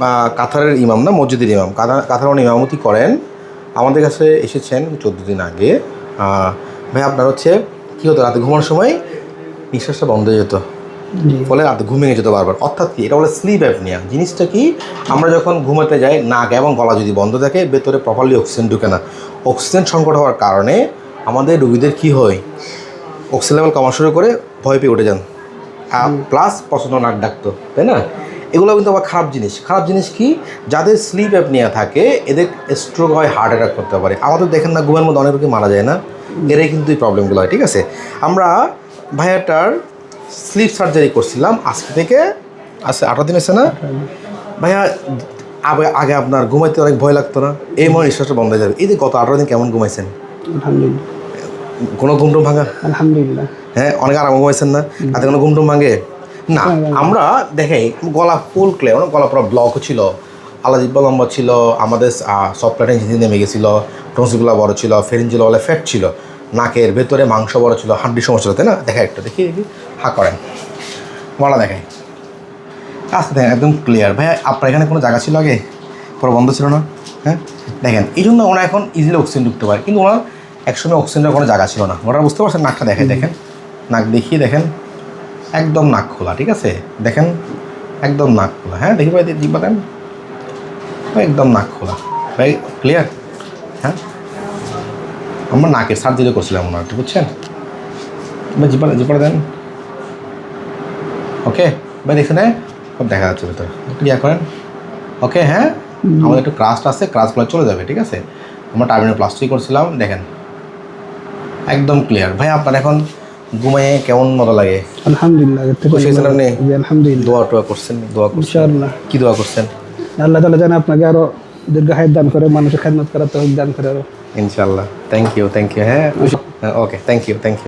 বা কাতারের ইমাম না মসজিদের ইমাম। কাতার কাতার ইমামতি করেন। আমাদের কাছে এসেছেন চোদ্দ দিন আগে। ভাই আপনার হচ্ছে কী হতো রাতে ঘুমানোর সময় নিঃশ্বাসটা বন্ধ হয়ে যেত। ফলে রাতে ঘুমিয়ে যেত বারবার। অর্থাৎ কি এটা বলে স্লিপ অ্যাপনিয়া জিনিসটা কি আমরা যখন ঘুমাতে যাই নাক এবং গলা যদি বন্ধ থাকে ভেতরে প্রপারলি অক্সিজেন ঢুকে না। অক্সিজেন সংকট হওয়ার কারণে আমাদের রুগীদের কি হয় অক্সিজেন লেভেল কমা শুরু করে ভয় পেয়ে উঠে যান। প্লাস পছন্দ নাক ডাকতো তাই না? এগুলো কিন্তু আবার খারাপ জিনিস। খারাপ জিনিস কি? যাদের স্লিপ অ্যাপনিয়া থাকে এদের স্ট্রোক হয় হার্ট অ্যাটাক করতে পারে। আমাদের দেখেন না ঘুমের মধ্যে অনেক রোগী মারা যায় না? এরাই কিন্তু এই প্রবলেমগুলো হয় ঠিক আছে? আমরা ভাইয়াটার স্লিপ সার্জারি করছিলাম আজকে থেকে আচ্ছা আঠারো দিন আছে না? ভাইয়া আগে আগে আপনার ঘুমাইতে অনেক ভয় লাগতো না? এই মনে নিঃশ্বাসটা বন্ধ হয়ে যাবে। এই যে গত আঠারো দিন কেমন ঘুমাইছেন? আলহামদুলিল্লাহ। কোনো ঘুমটুম ভাঙা? আলহামদুলিল্লাহ। হ্যাঁ অনেক আরাম ঘুমাইছেন না? তাতে কোনো ঘুমটুম ভাঙে? না আমরা দেখে গলা ফুল ক্লিয়ার মানে গলা পুরো ব্লক ছিল। আলাজিব্বা লম্বা ছিল আমাদের সফটওয়্যার ইঞ্জিন নেমে গেছিল টনসিগুলো বড় ছিল ফেরিনজিলো বলে ফ্যাট ছিল নাকের ভেতরে মাংস বড় ছিল হাড্ডি সমস্যা ছিল তাই না? দেখা একটা দেখি দেখি হা করেন। বলা দেখায় আচ্ছা দেখেন একদম ক্লিয়ার ভাই আপনার এখানে কোনো জায়গা ছিল আগে? পুরো বন্ধ ছিল না? হ্যাঁ? দেখেন এই জন্য ওনার এখন ইজিলি অক্সিজেন ঢুকতে পারে। কিন্তু ওনার একসময় অক্সিজেনের কোনো জায়গা ছিল না। ওনারা বুঝতে পারছেন নাকটা দেখে দেখেন। নাক দেখিয়ে দেখেন। একদম নাক খোলা ঠিক আছে? দেখেন একদম নাক খোলা হ্যাঁ? দেখি ভাই জিব্বা দেন। একদম নাক খোলা। ভাই ক্লিয়ার হ্যাঁ? আমরা নাকের সার্জারি করছিলাম ওনার বুঝছেন? ভাই জিব্বা জিব্বাটা দেন। ওকে? ভাই দেখছেন হ্যাঁ? সব দেখা যাচ্ছে ভেতরে। ইয়া করেন। ওকে হ্যাঁ? আমাদের একটু ক্রাস্ট আছে ক্রাস্টগুলো চলে যাবে ঠিক আছে? আমরা টার্মিনাল প্লাস্টিক করছিলাম দেখেন। একদম ক্লিয়ার ভাই আপনার এখন ঘুমাইয়ে কেমন মতো লাগে? আলহামদুলিল্লাহ খুশি হয়েছেন আপনি? আলহামদুলিল্লাহ। দোয়া টোয়া করছেন দোয়া করছেন। কি দোয়া করছেন? আল্লাহ তালা যেন আপনাকে আরও দীর্ঘ হায়াত দান করে মানুষের খেদমত করার তৌফিক দান করে আরও। ইনশাল্লাহ থ্যাংক ইউ থ্যাংক ইউ হ্যাঁ okay thank you thank you